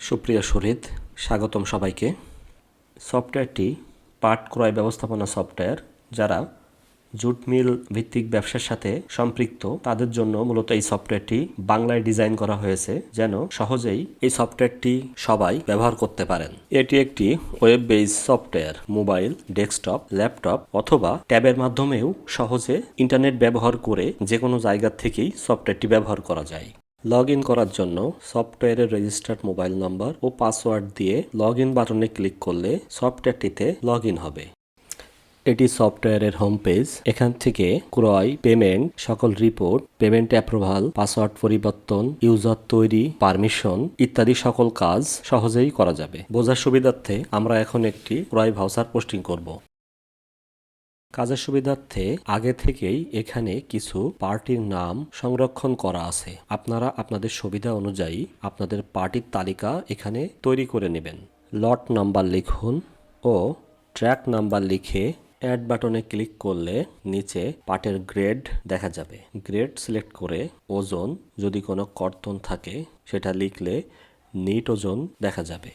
সুপ্রিয় শরীদ স্বাগতম সবাইকে। সফটওয়্যারটি পাট ক্রয় ব্যবস্থাপনা সফটওয়্যার, যারা জুট মিল ভিত্তিক ব্যবসার সাথে সম্পৃক্ত, তাদের জন্য মূলত এই সফটওয়্যারটি বাংলায় ডিজাইন করা হয়েছে, যেন সহজেই এই সফটওয়্যারটি সবাই ব্যবহার করতে পারেন। এটি একটি web base software mobile desktop laptop অথবা ট্যাবের মাধ্যমেও সহজে ইন্টারনেট ব্যবহার করে যে কোনো জায়গা থেকেই সফটওয়্যারটি ব্যবহার করা যায়। লগ ইন করার জন্য সফটওয়্যারের রেজিস্টার্ড মোবাইল নম্বর ও পাসওয়ার্ড দিয়ে লগ ইন বাটনে ক্লিক করলে সফটওয়্যারটিতে লগ ইন হবে। এটি সফটওয়্যারের হোম পেজ এখান থেকে ক্রয় পেমেন্ট সকল রিপোর্ট পেমেন্ট অ্যাপ্রুভাল পাসওয়ার্ড পরিবর্তন ইউজার তৈরি পারমিশন ইত্যাদি সকল কাজ সহজেই করা যাবে। বোঝার সুবিধার্থে আমরা এখন একটি ক্রয় ভাউচার পোস্টিং করব। কাজের সুবিধার্থে আগে থেকেই এখানে কিছু পার্টির নাম সংরক্ষণ করা আছে। আপনারা আপনাদের সুবিধা অনুযায়ী আপনাদের পার্টির তালিকা এখানে তৈরি করে নেবেন। লট নাম্বার লিখুন ও ট্র্যাক নাম্বার লিখে অ্যাড বাটনে ক্লিক করলে নিচে পার্টের গ্রেড দেখা যাবে। গ্রেড সিলেক্ট করে ওজন যদি কোনো কর্তন থাকে সেটা লিখলে নিট ওজন দেখা যাবে।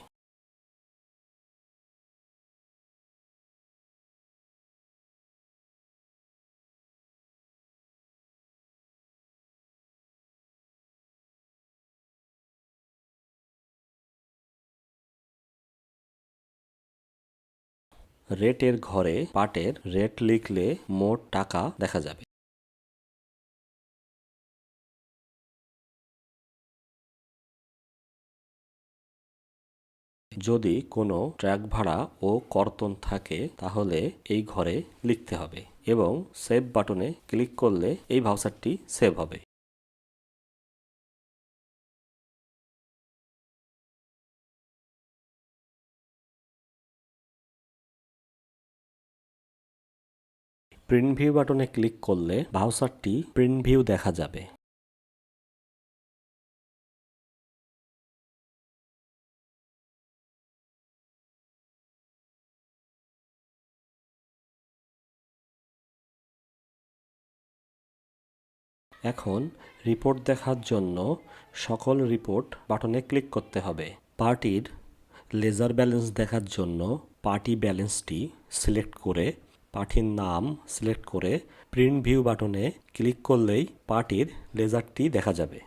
রেটের ঘরে পাটের রেট লিখলে মোট টাকা দেখা যাবে। যদি কোনো ট্র্যাক ভাড়া ও কর্তন থাকে, তাহলে এই ঘরে লিখতে হবে এবং সেভ বাটনে ক্লিক করলে এই ভাউচারটি সেভ হবে। প্রিন্ট ভিউ বাটনে ক্লিক করলে ভাউচারটি প্রিন্ট ভিউ দেখা যাবে। এখন রিপোর্ট দেখার জন্য সকল রিপোর্ট বাটনে ক্লিক করতে হবে। পার্টির লেজার ব্যালেন্স দেখার জন্য পার্টি ব্যালেন্সটি সিলেক্ট করে পার্টির নাম সিলেক্ট করে প্রিন্ট ভিউ বাটনে ক্লিক করলেই পার্টির লেজারটি দেখা যাবে।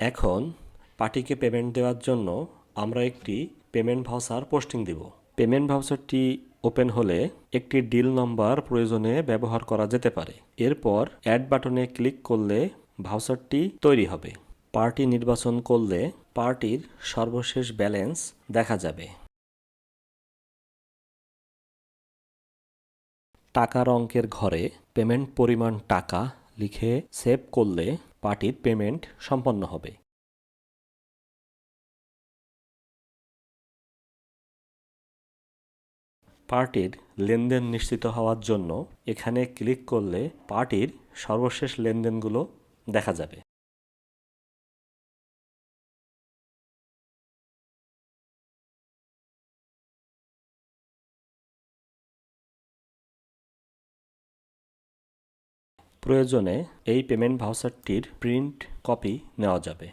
এখন পার্টিকে পেমেন্ট দেওয়ার জন্য আমরা একটি পেমেন্ট ভাউচার পোস্টিং দিব। পেমেন্ট ভাউচারটি ওপেন হলে একটি ডিল নম্বর প্রয়োজনে ব্যবহার করা যেতে পারে। এরপর অ্যাড বাটনে ক্লিক করলে ভাউচারটি তৈরি হবে। পার্টি নির্বাচন করলে পার্টির সর্বশেষ ব্যালেন্স দেখা যাবে। টাকার অঙ্কের ঘরে পেমেন্ট পরিমাণ টাকা লিখে সেভ করলে পার্টির পেমেন্ট সম্পন্ন হবে। পার্টির লেনদেন নিশ্চিত হওয়ার জন্য এখানে ক্লিক করলে পার্টির সর্বশেষ লেনদেনগুলো দেখা যাবে। প্রয়োজনে এই পেমেন্ট ভাউচারটির প্রিন্ট কপি নেওয়া যাবে।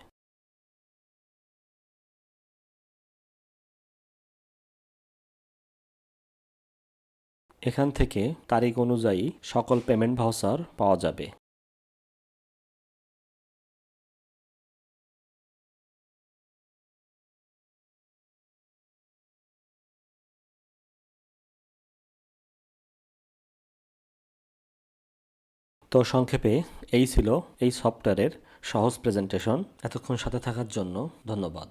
এখান থেকে তারিখ অনুযায়ী সকল পেমেন্ট ভাউচার পাওয়া যাবে। তো সংক্ষেপে এই ছিল এই সফটওয়্যারের সহজ প্রেজেন্টেশন এতক্ষণ সাথে থাকার জন্য ধন্যবাদ।